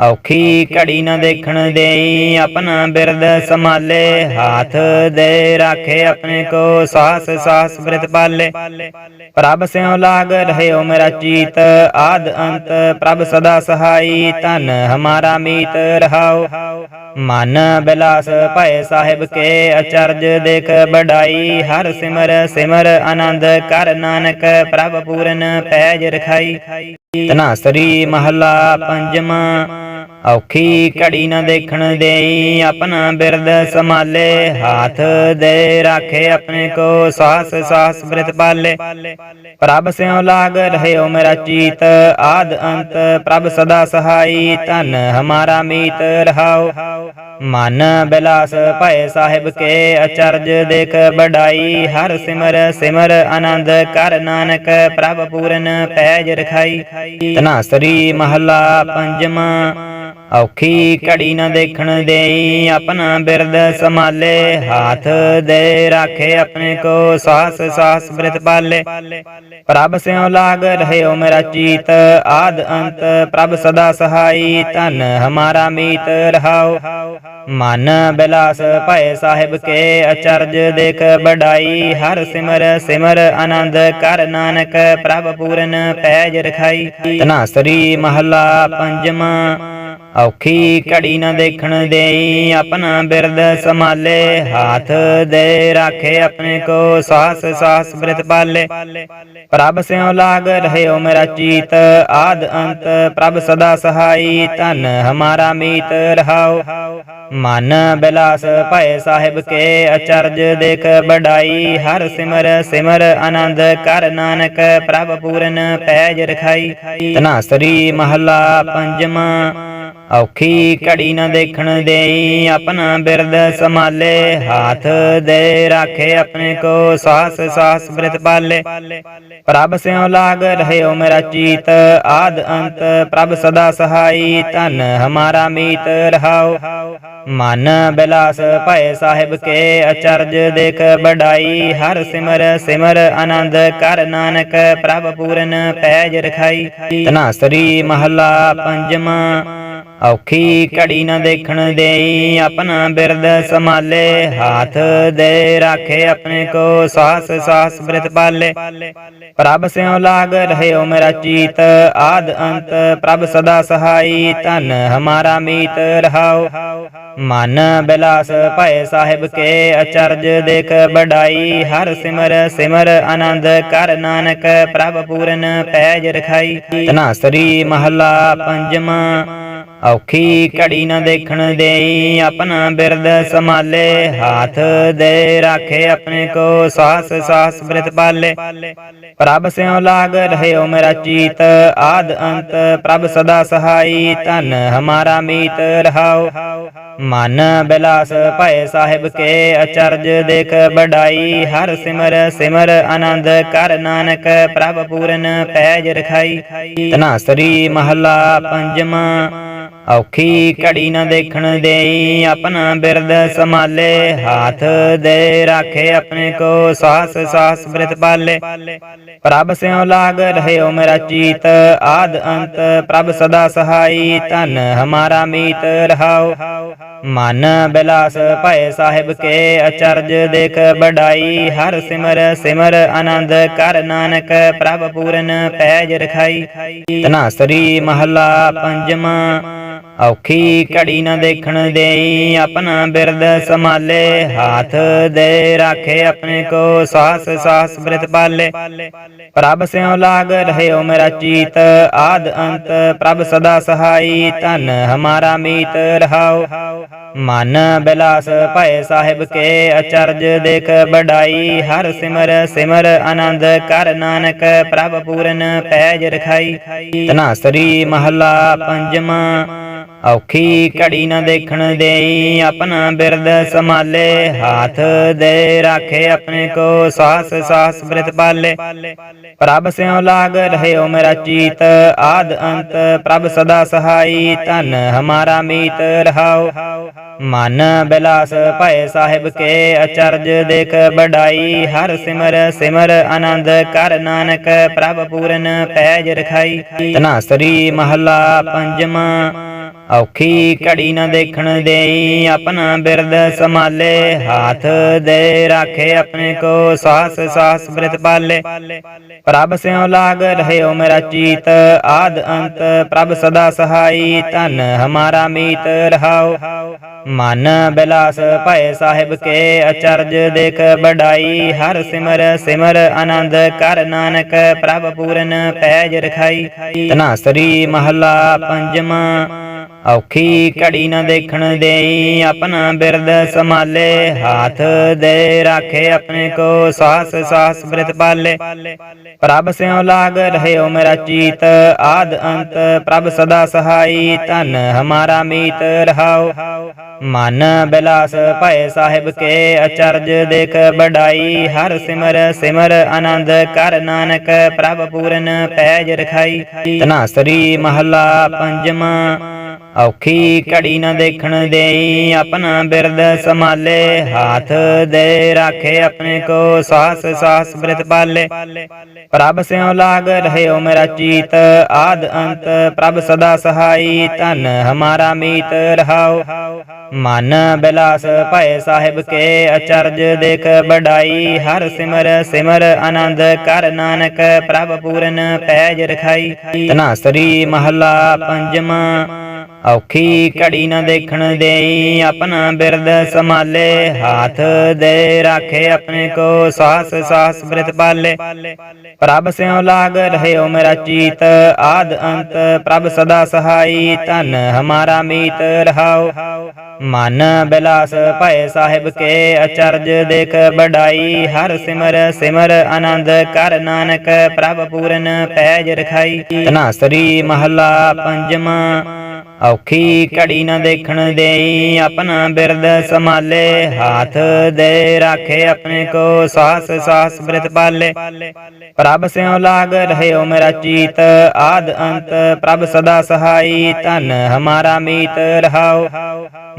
ਔਖੀ ਘੜੀ ਨਾ ਦੇਖਣ ਦੇਈ, ਆਪਣਾ ਬਿਰਦ ਸੰਭਾਲੇ, ਹਾਥ ਦੇ ਰਾਖੇ ਆਪਣੇ ਕੋ, ਸਾਸ ਸਾਸ ਬ੍ਰਿਤ ਪਾਲੇ। ਪ੍ਰਭ ਸਿਉ ਲਾਗ ਰਹਿਓ ਮੇਰਾ ਚੀਤ, ਆਦ ਅੰਤ ਪ੍ਰਭ ਸਦਾ ਸਹਾਈ, ਧਨ ਹਮਾਰਾ ਮੀਤ ਰਹਾਓ। ਮਨ ਬਿਲਾਸ ਭੈ ਸਾਹਿਬ ਕੇ, ਅਚਰਜ ਦੇਖ ਬੜਾਈ ਹਰ ਸਿਮਰ ਸਿਮਰ ਆਨੰਦ ਕਰ ਨਾਨਕ, ਪ੍ਰਭ ਪੂਰਨ ਪੈਜ ਰਖਾਈ। ਧਨਾਸਰੀ ਮਹੱਲਾ ਪੰਜਵਾਂ। ਔਖੀ ਘੜੀ ਨਾ ਦੇਖਣ ਦੇਈ ਆਪਣਾ ਬਿਰਦ ਸੰਭਾਲੇ ਹਾਥ ਦੇ ਰਾਖੇ ਆਪਣੇ ਕੋ ਸਾਸ ਸਾਸ ਬ੍ਰਿਤ ਪਾਲੇ। ਪ੍ਰਭ ਸਿਉ ਲਾਗ ਰਹਿਓ ਮੇਰਾ ਚੀਤ ਆਦ ਅੰਤ। ਪ੍ਰਭ ਸਦਾ ਸਹਾਈ ਧਨ ਹਮਾਰਾ ਮੀਤ ਰਹਾਓ। ਮਨ ਬਿਲਾਸ ਭੈ ਸਾਹਿਬ ਕੇ ਅਚਰਜ ਦੇਖ ਬੜਾਈ ਹਰ ਸਿਮਰ ਸਿਮਰ ਆਨੰਦ ਕਰ ਨਾਨਕ ਪ੍ਰਭ ਪੂਰਨ ਪੈਜ ਰਖਾਈ। ਧਨਾਸਰੀ ਮਹੱਲਾ ਪੰਜਵਾਂ। ਔਖੀ ਘੜੀ ਨਾ ਦੇਖਣ ਦੇਈ, ਆਪਣਾ ਬਿਰਦ ਸੰਭਾਲੇ, ਹਾਥ ਦੇ ਰਾਖੇ ਆਪਣੇ ਕੋ, ਸਾਸ ਸਾਸ ਬ੍ਰਿਤ ਪਾਲੇ। ਪ੍ਰਭ ਸਿਉ ਲਾਗ ਰਹਿਓ ਮੇਰਾ ਚੀਤ, ਆਦ ਅੰਤ ਪ੍ਰਭ ਸਦਾ ਸਹਾਈ, ਧਨ ਹਮਾਰਾ ਮੀਤ ਰਹਾਓ। ਮਨ ਬਿਲਾਸ ਭੈ ਸਾਹਿਬ ਕੇ, ਅਚਰਜ ਦੇਖ ਬੜਾਈ ਹਰ ਸਿਮਰ ਸਿਮਰ ਆਨੰਦ ਕਰ ਨਾਨਕ, ਪ੍ਰਭ ਪੂਰਨ ਪੈਜ ਰਖਾਈ। ਧਨਾਸਰੀ ਮਹੱਲਾ ਪੰਜਵਾਂ। ਔਖੀ ਘੜੀ ਨਾ ਦੇਖਣ ਦੇਈ ਆਪਣਾ ਬਿਰਦ ਸੰਭਾਲੇ ਹਾਥ ਦੇ ਰਾਖੇ ਆਪਣੇ ਕੋ ਸਾਸ ਸਾਸ ਬ੍ਰਿਤ ਪਾਲੇ। ਪ੍ਰਭ ਸਿਉ ਲਾਗ ਰਹਿਓ ਮੇਰਾ ਚੀਤ ਆਦ ਅੰਤ ਪ੍ਰਭ ਸਦਾ ਸਹਾਈ ਧਨ ਹਮਾਰਾ ਮੀਤ ਰਹਾਓ। ਮਨ ਬਿਲਾਸ ਭੈ ਸਾਹਿਬ ਕੇ ਅਚਰਜ ਦੇਖ ਬੜਾਈ ਹਰ ਸਿਮਰ ਸਿਮਰ ਆਨੰਦ ਕਰ ਨਾਨਕ ਪ੍ਰਭ ਪੂਰਨ ਪੈਜ ਰਖਾਈ। ਧਨਾਸਰੀ ਮਹੱਲਾ ਪੰਜਵਾਂ। ਔਖੀ ਘੜੀ ਨਾ ਦੇਖਣ ਦੇਈ ਆਪਣਾ ਬਿਰਦ ਸੰਭਾਲੇ ਹਾਥ ਦੇ ਰਾਖੇ ਆਪਣੇ ਕੋ ਸਾਸ ਸਾਸ ਬ੍ਰਿਤ ਪਾਲੇ। ਪ੍ਰਭ ਸਿਉ ਲਾਗ ਰਹਿਓ ਮੇਰਾ ਚੀਤ ਆਦ ਅੰਤ ਪ੍ਰਭ ਸਦਾ ਸਹਾਈ ਧਨ ਹਮਾਰਾ ਮੀਤ ਰਹਾਓ। ਮਨ ਬਿਲਾਸ ਭੈ ਸਾਹਿਬ ਕੇ ਅਚਰਜ ਦੇਖ ਬੜਾਈ ਹਰ ਸਿਮਰ ਸਿਮਰ ਆਨੰਦ ਕਰ ਨਾਨਕ ਪ੍ਰਭ ਪੂਰਨ ਪੈਜ ਰਖਾਈ। ਧਨਾਸਰੀ ਮਹੱਲਾ ਪੰਜਵਾਂ। ਔਖੀ ਘੜੀ ਨਾ ਦੇਖਣ ਦੇਈ ਆਪਣਾ ਬਿਰਦ ਸੰਭਾਲੇ ਹਾਥ ਦੇ ਰਾਖੇ ਆਪਣੇ ਕੋ ਸਾਸ ਸਾਸ ਬ੍ਰਿਤ ਪਾਲੇ। ਪ੍ਰਭ ਸਿਉ ਲਾਗ ਰਹਿਓ ਮੇਰਾ ਚੀਤ ਆਦ ਅੰਤ ਪ੍ਰਭ ਸਦਾ ਸਹਾਈ ਧਨ ਹਮਾਰਾ ਮੀਤ ਰਹਾਓ। ਮਨ ਬਿਲਾਸ ਭੈ ਸਾਹਿਬ ਕੇ ਅਚਰਜ ਦੇਖ ਬੜਾਈ ਹਰ ਸਿਮਰ ਸਿਮਰ ਆਨੰਦ ਕਰ ਨਾਨਕ ਪ੍ਰਭ ਪੂਰਨ ਪੈਜ ਰਖਾਈ। ਧਨਾਸਰੀ ਮਹੱਲਾ ਪੰਜਵਾਂ। ਔਖੀ ਘੜੀ ਨਾ ਦੇਖਣ ਦੇਈ, ਆਪਣਾ ਬਿਰਦ ਸੰਭਾਲੇ, ਹਾਥ ਦੇ ਰਾਖੇ ਆਪਣੇ ਕੋ, ਸਾਸ ਸਾਸ ਬ੍ਰਿਤ ਪਾਲੇ। ਪ੍ਰਭ ਸਿਉ ਲਾਗ ਰਹਿਓ ਮੇਰਾ ਚੀਤ, ਆਦ ਅੰਤ ਪ੍ਰਭ ਸਦਾ ਸਹਾਈ, ਧਨ ਹਮਾਰਾ ਮੀਤ ਰਹਾਓ। ਮਨ ਬਿਲਾਸ ਭੈ ਸਾਹਿਬ ਕੇ, ਅਚਰਜ ਦੇਖ ਬੜਾਈ ਹਰ ਸਿਮਰ ਸਿਮਰ ਆਨੰਦ ਕਰ ਨਾਨਕ, ਪ੍ਰਭ ਪੂਰਨ ਪੈਜ ਰਖਾਈ। ਧਨਾਸਰੀ ਮਹਲਾ ਪੰਜਵਾਂ। ਔਖੀ ਘੜੀ ਨਾ ਦੇਖਣ ਦੇਈ, ਆਪਣਾ ਬਿਰਦ ਸੰਭਾਲੇ, ਹਾਥ ਦੇ ਰਾਖੇ ਆਪਣੇ ਕੋ, ਸਾਸ ਸਾਸ ਬ੍ਰਿਤ ਪਾਲੇ। ਪ੍ਰਭ ਸਿਉ ਲਾਗ ਰਹਿਓ ਮੇਰਾ ਚੀਤ, ਆਦ ਅੰਤ ਪ੍ਰਭ ਸਦਾ ਸਹਾਈ, ਧਨ ਹਮਾਰਾ ਮੀਤ ਰਹਾਓ। ਮਨ ਬਿਲਾਸ ਭੈ ਸਾਹਿਬ ਕੇ, ਅਚਰਜ ਦੇਖ ਬੜਾਈ ਹਰ ਸਿਮਰ ਸਿਮਰ ਆਨੰਦ ਕਰ ਨਾਨਕ, ਪ੍ਰਭ ਪੂਰਨ ਪੈਜ ਰਖਾਈ। ਧਨਾਸਰੀ ਮਹੱਲਾ ਪੰਜਵਾਂ ਔਖੀ ਘੜੀ ਨਾ ਦੇਖਣ ਦੇਈ, ਆਪਣਾ ਬਿਰਦ ਸੰਭਾਲੇ, ਹਾਥ ਦੇ ਰਾਖੇ ਆਪਣੇ ਕੋ, ਸਾਸ ਸਾਸ ਬ੍ਰਿਤ ਪਾਲੇ। ਪ੍ਰਭ ਸਿਉ ਲਾਗ ਰਹਿਓ ਮੇਰਾ ਚੀਤ, ਆਦ ਅੰਤ ਪ੍ਰਭ ਸਦਾ ਸਹਾਈ, ਧਨ ਹਮਾਰਾ ਮੀਤ ਰਹਾਓ। ਮਨ ਬਿਲਾਸ ਭੈ ਸਾਹਿਬ ਕੇ, ਅਚਰਜ ਦੇਖ ਬੜਾਈ ਹਰ ਸਿਮਰ ਸਿਮਰ ਆਨੰਦ ਕਰ ਨਾਨਕ, ਪ੍ਰਭ ਪੂਰਨ ਪੈਜ ਰਖਾਈ। ਧਨਾਸਰੀ ਮਹਲਾ ਪੰਜਵਾਂ। ਔਖੀ ਘੜੀ ਨਾ ਦੇਖਣ ਦੇਈ, ਆਪਣਾ ਬਿਰਦ ਸੰਭਾਲੇ, ਹਾਥ ਦੇ ਰਾਖੇ ਆਪਣੇ ਕੋ, ਸਾਸ ਸਾਸ ਬ੍ਰਿਤ ਪਾਲੇ। ਪ੍ਰਭ ਸਿਉ ਲਾਗ ਰਹਿਓ ਮੇਰਾ ਚੀਤ, ਆਦ ਅੰਤ ਪ੍ਰਭ ਸਦਾ ਸਹਾਈ, ਧਨ ਹਮਾਰਾ ਮੀਤ ਰਹਾਓ। ਮਨ ਬਿਲਾਸ ਭਏ ਸਾਹਿਬ ਕੇ, ਅਚਰਜ ਦੇਖ ਬੜਾਈ ਹਰ ਸਿਮਰ ਸਿਮਰ ਆਨੰਦ ਕਰ ਨਾਨਕ, ਪ੍ਰਭ ਪੂਰਨ ਪੈਜ ਰਖਾਈ। ਤਨਾਸਰੀ ਮਹੱਲਾ ਪੰਜਵਾਂ ਔਖੀ ਘੜੀ ਨਾ ਦੇਖਣ ਦੇਈ, ਆਪਣਾ ਬਿਰਦ ਸੰਭਾਲੇ, ਹਾਥ ਦੇ ਰਾਖੇ ਆਪਣੇ ਕੋ, ਸਾਸ ਸਾਸ ਬ੍ਰਿਤ ਪਾਲੇ। ਪ੍ਰਭ ਸਿਉ ਲਾਗ ਰਹਿਓ ਮੇਰਾ ਚੀਤ, ਆਦ ਅੰਤ ਪ੍ਰਭ ਸਦਾ ਸਹਾਈ, ਧਨ ਹਮਾਰਾ ਮੀਤ ਰਹਾਓ। ਮਨ ਬਿਲਾਸ ਭਏ ਸਾਹਿਬ ਕੇ, ਅਚਰਜ ਦੇਖ ਬੜਾਈ ਹਰ ਸਿਮਰ ਸਿਮਰ ਆਨੰਦ ਕਰ ਨਾਨਕ, ਪ੍ਰਭ ਪੂਰਨ ਪੈਜ ਰਖਾਈ। ਤਨਾਸਰੀ ਮਹੱਲਾ ਪੰਜਵਾਂ। ਔਖੀ ਘੜੀ ਨਾ ਦੇਖਣ ਦੇਈ ਆਪਣਾ ਬਿਰਦ ਸੰਭਾਲੇ ਹਾਥ ਦੇ ਰਾਖੇ ਆਪਣੇ ਕੋ ਸਾਸ ਸਾਸ ਬ੍ਰਿਤ ਪਾਲੇ। ਪ੍ਰਭ ਸਿਉ ਲਾਗ ਰਹਿਓ ਮੇਰਾ ਚੀਤ ਆਦ ਅੰਤ ਪ੍ਰਭ ਸਦਾ ਸਹਾਈ ਧਨ ਹਮਾਰਾ ਮੀਤ ਰਹਾਓ। ਮਨ ਬਿਲਾਸ ਭਏ ਸਾਹਿਬ ਕੇ ਅਚਰਜ ਦੇਖ ਬੜਾਈ ਹਰ ਸਿਮਰ ਸਿਮਰ ਆਨੰਦ ਕਰ ਨਾਨਕ ਪ੍ਰਭ ਪੂਰਨ ਪੈਜ ਰਖਾਈ। ਤਨਾਸਰੀ ਮਹੱਲਾ ਪੰਜਵਾਂ। ਔਖੀ ਘੜੀ ਨਾ ਦੇਖਣ ਦੇਈ, ਆਪਣਾ ਬਿਰਦ ਸੰਭਾਲੇ, ਹਾਥ ਦੇ ਰਾਖੇ ਆਪਣੇ ਕੋ, ਸਾਸ ਸਾਸ ਬ੍ਰਿਤ ਪਾਲੇ। ਪ੍ਰਭ ਸਿਉ ਲਾਗ ਰਹਿਓ ਮੇਰਾ ਚੀਤ, ਆਦ ਅੰਤ ਪ੍ਰਭ ਸਦਾ ਸਹਾਈ, ਧਨ ਹਮਾਰਾ ਮੀਤ ਰਹਾਓ। ਮਨ ਬਿਲਾਸ ਭਏ ਸਾਹਿਬ ਕੇ, ਅਚਰਜ ਦੇਖ ਬੜਾਈ ਹਰ ਸਿਮਰ ਸਿਮਰ ਆਨੰਦ ਕਰ ਨਾਨਕ, ਪ੍ਰਭ ਪੂਰਨ ਪੈਜ ਰਖਾਈ। ਤਨਾਸਰੀ ਮਹੱਲਾ ਪੰਜਵਾਂ। ਔਖੀ ਘੜੀ ਨਾ ਦੇਖਣ ਦੇਈ ਆਪਣਾ ਬਿਰਦ ਸੰਭਾਲੇ ਹਾਥ ਦੇ ਰਾਖੇ ਆਪਣੇ ਕੋ ਸਾਸ ਸਾਸ ਬ੍ਰਿਤ ਪਾਲੇ। ਪ੍ਰਭ ਸਿਉ ਲਾਗ ਰਹਿਓ ਮੇਰਾ ਚੀਤ ਆਦ ਅੰਤ। ਪ੍ਰਭ ਸਦਾ ਸਹਾਈ ਧਨ ਹਮਾਰਾ ਮੀਤ ਰਹਾਓ। ਮਨ ਬਿਲਾਸ ਭਏ ਸਾਹਿਬ ਕੇ ਅਚਰਜ ਦੇਖ ਬੜਾਈ ਹਰ ਸਿਮਰ ਸਿਮਰ ਆਨੰਦ ਕਰ ਨਾਨਕ। ਪ੍ਰਭ ਪੂਰਨ ਪੈਜ ਰਖਾਈ। ਤਨਾਸਰੀ ਮਹੱਲਾ ਪੰਜਵਾਂ। ਔਖੀ ਘੜੀ ਨਾ ਦੇਖਣ ਦੇਈ ਆਪਣਾ ਬਿਰਦ ਸੰਭਾਲੇ ਹਾਥ ਦੇ ਰਾਖੇ ਆਪਣੇ ਕੋ ਸਾਸ ਸਾਸ ਬ੍ਰਿਤ ਪਾਲੇ। ਪ੍ਰਭ ਸਿਉ ਲਾਗ ਰਹਿਓ ਮੇਰਾ ਚੀਤ ਆਦ ਅੰਤ ਪ੍ਰਭ ਸਦਾ ਸਹਾਈ ਧਨ ਹਮਾਰਾ ਮੀਤ ਰਹਾਓ।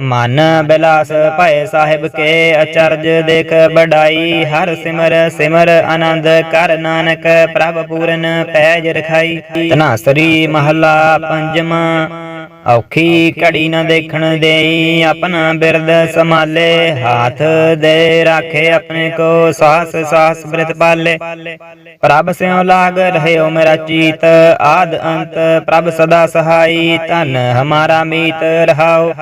ਮਨ ਬਿਲਾਸ ਭਏ ਸਾਹਿਬ ਕੇ ਅਚਰਜ ਦੇਖ ਬੜਾਈ ਹਰ ਸਿਮਰ ਸਿਮਰ ਆਨੰਦ ਕਰ ਨਾਨਕ ਪ੍ਰਭ ਪੂਰਨ ਪੈਜ ਰਖਾਈ। ਤਨਾਸਰੀ ਮਹੱਲਾ ਪੰਜਵਾਂ। ਔਖੀ ਘੜੀ ਨਾ ਦੇਖਣ ਦੇਈ, ਆਪਣਾ ਬਿਰਦ ਸੰਭਾਲੇ, ਹਾਥ ਦੇ ਰਾਖੇ ਆਪਣੇ ਕੋ ਸਾਹਸ ਸਾਹਸ ਬ੍ਰਿਤ ਪਾਲੇ। ਪ੍ਰਭ ਸਿਉ ਲਾਗ ਰਹਿਓ ਮੇਰਾ ਚੀਤ, ਆਦ ਅੰਤ ਪ੍ਰਭ ਸਦਾ ਸਹਾਈ, ਧਨ ਹਮਾਰਾ ਮੀਤ ਰਹਾਓ।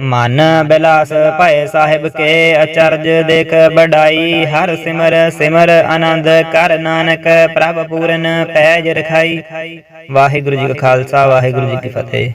ਮਨ ਬਿਲਾਸ ਭਏ ਸਾਹਿਬ ਕੇ ਅਚਰਜ ਦੇਖ ਬੜਾਈ ਹਰ ਸਿਮਰ ਸਿਮਰ ਆਨੰਦ ਕਰ ਨਾਨਕ, ਪ੍ਰਭ ਪੂਰਨ ਪੈਜ ਰਖਾਈ। ਵਾਹਿਗੁਰੂ ਜੀ ਕਾ ਖਾਲਸਾ, ਵਾਹਿਗੁਰੂ ਜੀ ਕੀ ਫਤਿਹ।